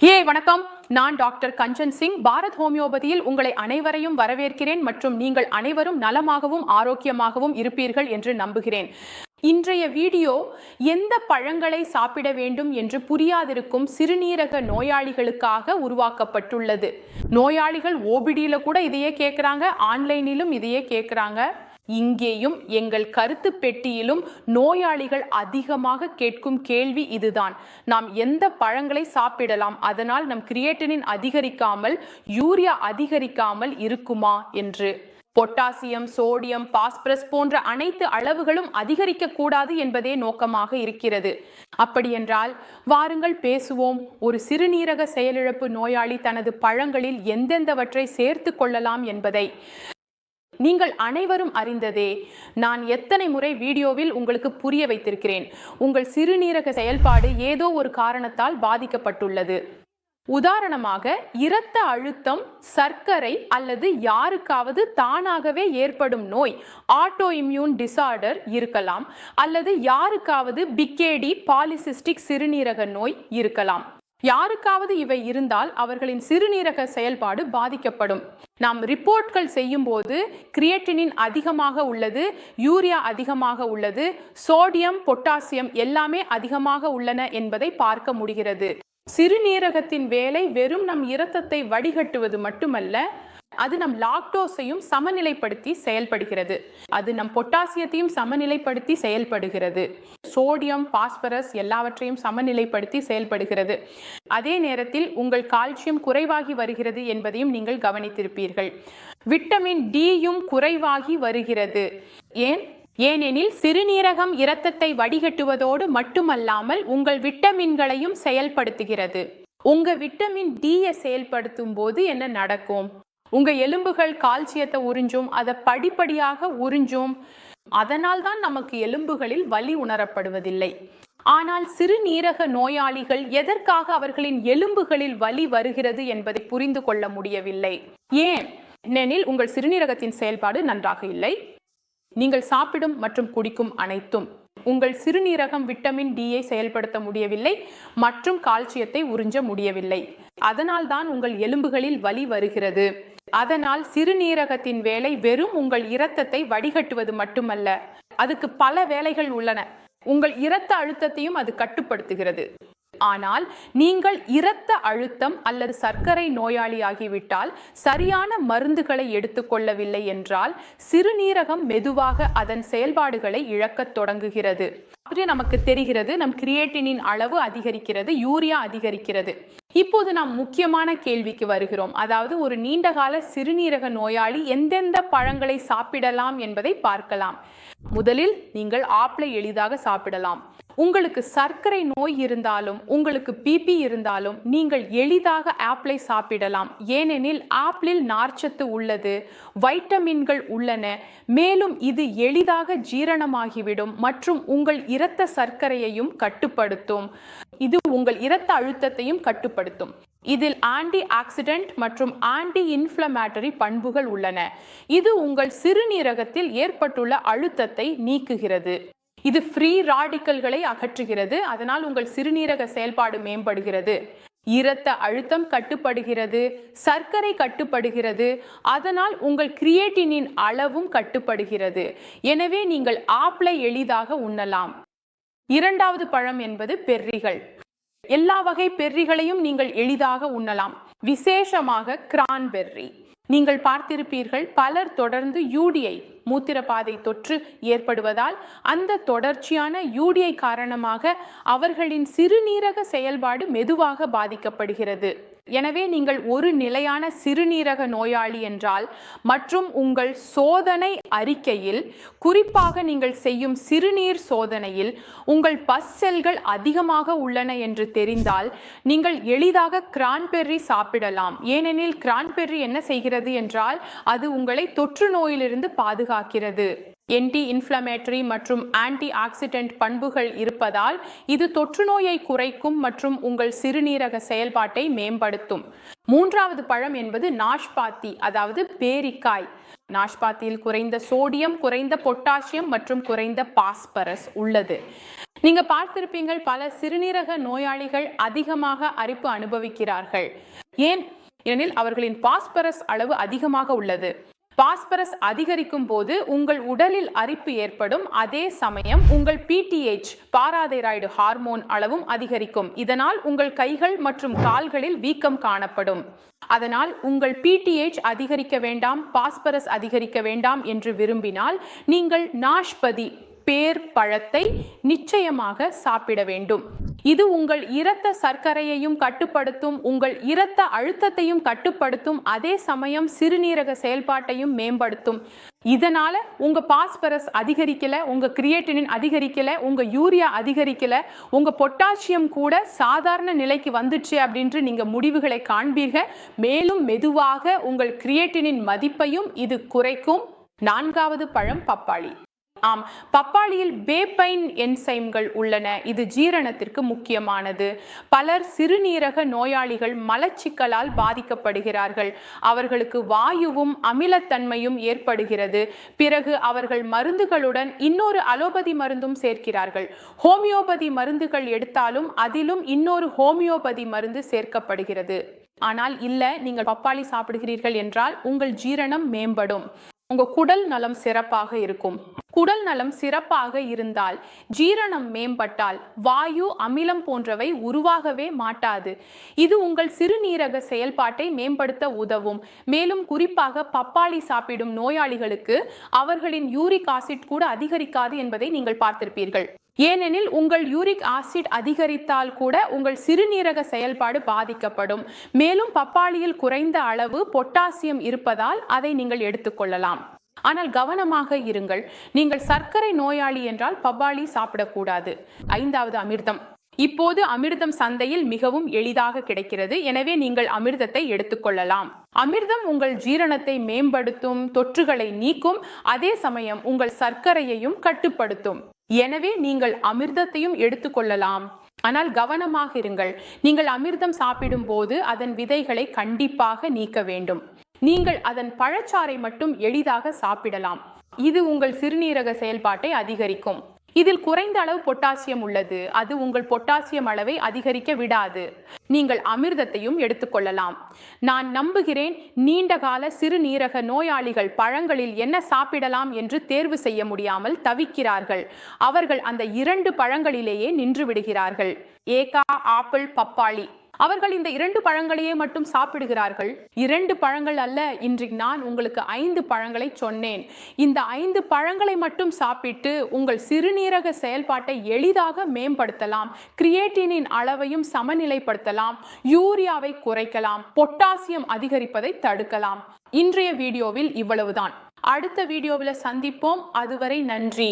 ஏய் வணக்கம். நான் டாக்டர் கஞ்சன் சிங். பாரத் ஹோமியோபதியில் உங்களை அனைவரையும் வரவேற்கிறேன் மற்றும் நீங்கள் அனைவரும் நலமாகவும் ஆரோக்கியமாகவும் இருப்பீர்கள் என்று நம்புகிறேன். இன்றைய வீடியோ எந்த பழங்களை சாப்பிட வேண்டும் என்று புரியாதிருக்கும் சிறுநீரக நோயாளிகளுக்காக உருவாக்கப்பட்டுள்ளது. நோயாளிகள் ஓபிடியில் கூட இதையே கேட்குறாங்க ஆன்லைனிலும் இதையே கேட்குறாங்க இங்கேயும் எங்கள் கருத்து பெட்டியிலும் நோயாளிகள் அதிகமாக கேட்கும் கேள்வி இதுதான். நாம் எந்த பழங்களை சாப்பிடலாம்? அதனால் நம் கிரியேட்டனின் அதிகரிக்காமல் யூரியா அதிகரிக்காமல் இருக்குமா? என்று. பொட்டாசியம் சோடியம் பாஸ்பரஸ் போன்ற அனைத்து அளவுகளும் அதிகரிக்க கூடாது என்பதே நோக்கமாக இருக்கிறது. அப்படியென்றால் வாருங்கள் பேசுவோம். ஒரு சிறுநீரக செயலிழப்பு நோயாளி தனது பழங்களில் எந்தெந்தவற்றை சேர்த்து கொள்ளலாம் என்பதை. நீங்கள் அனைவரும் அறிந்ததே நான் எத்தனை முறை வீடியோவில் உங்களுக்கு புரிய வைத்திருக்கிறேன். உங்கள் சிறுநீரக செயல்பாடு ஏதோ ஒரு காரணத்தால் பாதிக்கப்பட்டுள்ளது. உதாரணமாக இரத்த அழுத்தம் சர்க்கரை அல்லது யாருக்காவது தானாகவே ஏற்படும் நோய் ஆட்டோ இம்யூன் டிசார்டர் இருக்கலாம் அல்லது யாருக்காவது பிகேடி பாலிசிஸ்டிக் சிறுநீரக நோய் இருக்கலாம். யாருக்காவது இவை இருந்தால் அவர்களின் சிறுநீரக செயல்பாடு பாதிக்கப்படும். நாம் ரிப்போர்ட்கள் செய்யும் போது கிரியேட்டினின் அதிகமாக உள்ளது யூரியா அதிகமாக உள்ளது சோடியம் பொட்டாசியம் எல்லாமே அதிகமாக உள்ளன என்பதை பார்க்க முடிகிறது. சிறுநீரகத்தின் வேலை வெறும் நம் இரத்தத்தை வடிகட்டுவது மட்டுமல்ல அது நம் லாக்டோஸையும் சமநிலைப்படுத்தி செயல்படுகிறது. அது நம் பொட்டாசியத்தையும் சமநிலைப்படுத்தி செயல்படுகிறது. சோடியம் பாஸ்பரஸ் எல்லாவற்றையும் சமநிலைப்படுத்தி செயல்படுகிறது. அதே நேரத்தில் உங்கள் கால்சியம் குறைவாகி வருகிறது என்பதையும் நீங்கள் கவனித்திருப்பீர்கள். விட்டமின் டியும் குறைவாகி வருகிறது. ஏன்? ஏனெனில் சிறுநீரகம் இரத்தத்தை வடிகட்டுவதோடு மட்டுமல்லாமல் உங்கள் விட்டமின்களையும் செயல்படுத்துகிறது. உங்க விட்டமின் டியை செயல்படுத்தும் போது என்ன நடக்கும்? உங்கள் எலும்புகள் கால்சியத்தை உறிஞ்சும் அதை படிப்படியாக உறிஞ்சும். அதனால் தான் நமக்கு எலும்புகளில் வலி உணரப்படுவதில்லை. ஆனால் சிறுநீரக நோயாளிகள் எதற்காக அவர்களின் எலும்புகளில் வலி வருகிறது என்பதை புரிந்து கொள்ள முடியவில்லை. ஏன்? ஏனெனில் உங்கள் சிறுநீரகத்தின் செயல்பாடு நன்றாக இல்லை. நீங்கள் சாப்பிடும் மற்றும் குடிக்கும் அனைத்தும். உங்கள் சிறுநீரகம் விட்டமின் டியை செயல்படுத்த முடியவில்லை மற்றும் கால்சியத்தை உறிஞ்ச முடியவில்லை. அதனால் தான் உங்கள் எலும்புகளில் வலி வருகிறது. அதனால் சிறுநீரகத்தின் வேலை வெறும் உங்கள் இரத்தத்தை வடிகட்டுவது மட்டுமல்ல அதுக்கு பல வேலைகள் உள்ளன. உங்கள் இரத்த அழுத்தத்தையும் அது கட்டுப்படுத்துகிறது. ஆனால் நீங்கள் இரத்த அழுத்தம் அல்லது சர்க்கரை நோயாளியாகிவிட்டால் சரியான மருந்துகளை எடுத்துக்கொள்ளவில்லை என்றால் சிறுநீரகம் மெதுவாக அதன் செயல்பாடுகளை இழக்கத் தொடங்குகிறது. அப்படியே நமக்கு தெரிகிறது. நம் கிரியேட்டினின் அளவு அதிகரிக்கிறது யூரியா அதிகரிக்கிறது. இப்போது நாம் முக்கியமான கேள்விக்கு வருகிறோம். அதாவது ஒரு நீண்டகால சிறுநீரக நோயாளி எந்தெந்த பழங்களை சாப்பிடலாம் என்பதை பார்க்கலாம். முதலில் நீங்கள் ஆப்பிளை எளிதாக சாப்பிடலாம். உங்களுக்கு சர்க்கரை நோய் இருந்தாலும் உங்களுக்கு பிபி இருந்தாலும் நீங்கள் எளிதாக ஆப்பிளை சாப்பிடலாம். ஏனெனில் ஆப்பிளில் நார்ச்சத்து உள்ளது வைட்டமின்கள் உள்ளன. மேலும் இது எளிதாக ஜீரணமாகிவிடும் மற்றும் உங்கள் இரத்த சர்க்கரையையும் கட்டுப்படுத்தும். இது உங்கள் இரத்த அழுத்தத்தையும் கட்டுப்படுத்தும். இதில் ஆன்டி ஆக்சிடென்ட் மற்றும் ஆன்டி இன்ஃப்ளமேட்டரி பண்புகள் உள்ளன. இது உங்கள் சிறுநீரகத்தில் ஏற்பட்டுள்ள அழுத்தத்தை நீக்குகிறது. இது ஃப்ரீ ராடிக்கல்களை அகற்றுகிறது. அதனால் உங்கள் சிறுநீரக செயல்பாடு மேம்படுகிறது. இரத்த அழுத்தம் கட்டுப்படுகிறது. சர்க்கரை கட்டுப்படுகிறது. அதனால் உங்கள் கிரியேட்டினின் அளவும் கட்டுப்படுகிறது. எனவே நீங்கள் ஆப்பிளை எளிதாக உண்ணலாம். இரண்டாவது பழம் என்பது பெர்ரிகள். எல்லா வகை பெர்ரிகளையும் நீங்கள் எளிதாக உண்ணலாம். விசேஷமாக கிரான்பெர்ரி நீங்கள் பார்த்திருப்பீர்கள் பலர் தொடர்ந்து யூடிஐ மூத்திரப்பாதை தொற்று ஏற்படுவதால் அந்த தொடர்ச்சியான யூடிஐ காரணமாக அவர்களின் சிறுநீரக செயல்பாடு மெதுவாக பாதிக்கப்படுகிறது. எனவே நீங்கள் ஒரு நிலையான சிறுநீரக நோயாளி என்றால் மற்றும் உங்கள் சோதனை அறிக்கையில் குறிப்பாக நீங்கள் செய்யும் சிறுநீர் சோதனையில் உங்கள் பஸ் செல்கள் அதிகமாக உள்ளன என்று தெரிந்தால் நீங்கள் எளிதாக கிரான்பெர்ரி சாப்பிடலாம். ஏனெனில் கிரான்பெர்ரி என்ன செய்கிறது என்றால் அது உங்களை தொற்று நோயிலிருந்து பாதுகாக்கிறது. என்டி இன்ஃப்ளமேட்டரி மற்றும் ஆன்டி ஆக்சிடென்ட் பண்புகள் இருப்பதால் இது தொற்றுநோயை குறைக்கும் மற்றும் உங்கள் சிறுநீரக செயல்பாட்டை மேம்படுத்தும். மூன்றாவது பழம் என்பது நாஷ்பாத்தி அதாவது பேரிக்காய். நாஷ்பாத்தியில் குறைந்த சோடியம் குறைந்த பொட்டாசியம் மற்றும் குறைந்த பாஸ்பரஸ் உள்ளது. நீங்க பார்த்திருப்பீங்கள் பல சிறுநீரக நோயாளிகள் அதிகமாக அரிப்பு அனுபவிக்கிறார்கள். ஏன்? ஏனெனில் அவர்களின் பாஸ்பரஸ் அளவு அதிகமாக உள்ளது. பாஸ்பரஸ் அதிகரிக்கும் போது உங்கள் உடலில் அரிப்பு ஏற்படும். அதே சமயம் உங்கள் பிடிஎச் பாராதைராய்டு ஹார்மோன் அளவும் அதிகரிக்கும். இதனால் உங்கள் கைகள் மற்றும் கால்களில் வீக்கம் காணப்படும். அதனால் உங்கள் பிடிஎச் அதிகரிக்க வேண்டாம் பாஸ்பரஸ் அதிகரிக்க வேண்டாம் என்று விரும்பினால் நீங்கள் நாஷ்பதி பேர் பழத்தை நிச்சயமாக சாப்பிட வேண்டும். இது உங்கள் இரத்த சர்க்கரையையும் கட்டுப்படுத்தும் உங்கள் இரத்த அழுத்தத்தையும் கட்டுப்படுத்தும் அதே சமயம் சிறுநீரக செயல்பாட்டையும் மேம்படுத்தும். இதனால உங்க பாஸ்பரஸ் அதிகரிக்கல உங்க கிரியேட்டினின் அதிகரிக்கல உங்க யூரியா அதிகரிக்கல உங்க பொட்டாசியம் கூட சாதாரண நிலைக்கு வந்துச்சு அப்படின்று நீங்க முடிவுகளை காண்பீர்கள். மேலும் மெதுவாக உங்கள் கிரியேட்டினின் மதிப்பையும் இது குறைக்கும். நான்காவது பழம் பப்பாளி. ஆம் பப்பாளியில் பேப்பைன் என்சைம்கள் உள்ளன. இது ஜீரணத்திற்கு முக்கியமானது. பலர் சிறுநீரக நோயாளிகள் மலச்சிக்கலால் பாதிக்கப்படுகிறார்கள். அவர்களுக்கு வாயுவும் அமிலத்தன்மையும் ஏற்படுகிறது. பிறகு அவர்கள் மருந்துகளுடன் இன்னொரு அலோபதி மருந்தும் சேர்க்கிறார்கள். ஹோமியோபதி மருந்துகள் எடுத்தாலும் அதிலும் இன்னொரு ஹோமியோபதி மருந்து சேர்க்கப்படுகிறது. ஆனால் இல்லை நீங்கள் பப்பாளி சாப்பிடுகிறீர்கள் என்றால் உங்கள் ஜீரணம் மேம்படும். உங்க குடல் நலம் சிறப்பாக இருக்கும். குடல் நலம் சிறப்பாக இருந்தால் ஜீரணம் மேம்பட்டால் வாயு அமிலம் போன்றவை உருவாகவே மாட்டாது. இது உங்கள் சிறுநீரக செயல்பாட்டை மேம்படுத்த உதவும். மேலும் குறிப்பாக பப்பாளி சாப்பிடும் நோயாளிகளுக்கு அவர்களின் யூரிக் ஆசிட் கூட அதிகரிக்காது என்பதை நீங்கள் பார்த்திருப்பீர்கள். ஏனெனில் உங்கள் யூரிக் ஆசிட் அதிகரித்தால் கூட உங்கள் சிறுநீரக செயல்பாடு பாதிக்கப்படும். மேலும் பப்பாளியில் குறைந்த அளவு பொட்டாசியம் இருப்பதால் அதை நீங்கள் எடுத்துக்கொள்ளலாம் ஆனால் கவனமாக இருங்கள். நீங்கள் சர்க்கரை நோயாளி என்றால் பப்பாளி சாப்பிடக்கூடாது. ஐந்தாவது அமிர்தம். இப்போது அமிர்தம் சந்தையில் மிகவும் எளிதாக கிடைக்கிறது. எனவே நீங்கள் அமிர்தத்தை எடுத்துக்கொள்ளலாம் அமிர்தம் உங்கள் ஜீரணத்தை மேம்படுத்தும் தொற்றுகளை நீக்கும். அதே சமயம் உங்கள் சர்க்கரையையும் கட்டுப்படுத்தும். எனவே நீங்கள் அமிர்தத்தையும் எடுத்துக்கொள்ளலாம். ஆனால் கவனமாக இருங்கள். நீங்கள் அமிர்தம் சாப்பிடும் போது அதன் விதைகளை கண்டிப்பாக நீக்க வேண்டும். நீங்கள் அதன் பழச்சாறை மட்டும் எளிதாக சாப்பிடலாம். இது உங்கள் சிறுநீரக செயல்பாட்டை அதிகரிக்கும். இதில் குறைந்த அளவு பொட்டாசியம் உள்ளது. அது உங்கள் பொட்டாசியம் அளவை அதிகரிக்க விடாது. நீங்கள் அமிர்தத்தையும் எடுத்துக்கொள்ளலாம் நான் நம்புகிறேன் நீண்டகால சிறுநீரக நோயாளிகள் பழங்களில் என்ன சாப்பிடலாம் என்று தேர்வு செய்ய முடியாமல் தவிக்கிறார்கள். அவர்கள் அந்த இரண்டு பழங்களிலேயே நின்று விடுகிறார்கள். ஏகா ஆப்பிள் பப்பாளி. அவர்கள் இந்த இரண்டு பழங்களையே மட்டும் சாப்பிடுகிறார்கள். இரண்டு பழங்கள் அல்ல இன்றைக்கு நான் உங்களுக்கு ஐந்து பழங்களை சொன்னேன். இந்த ஐந்து பழங்களை மட்டும் சாப்பிட்டு உங்கள் சிறுநீரக செயல்பாட்டை எளிதாக மேம்படுத்தலாம். கிரியேட்டினின் அளவையும் சமநிலைப்படுத்தலாம். யூரியாவை குறைக்கலாம். பொட்டாசியம் அதிகரிப்பதை தடுக்கலாம். இன்றைய வீடியோவில் இவ்வளவுதான். அடுத்த வீடியோவில் சந்திப்போம். அதுவரை நன்றி.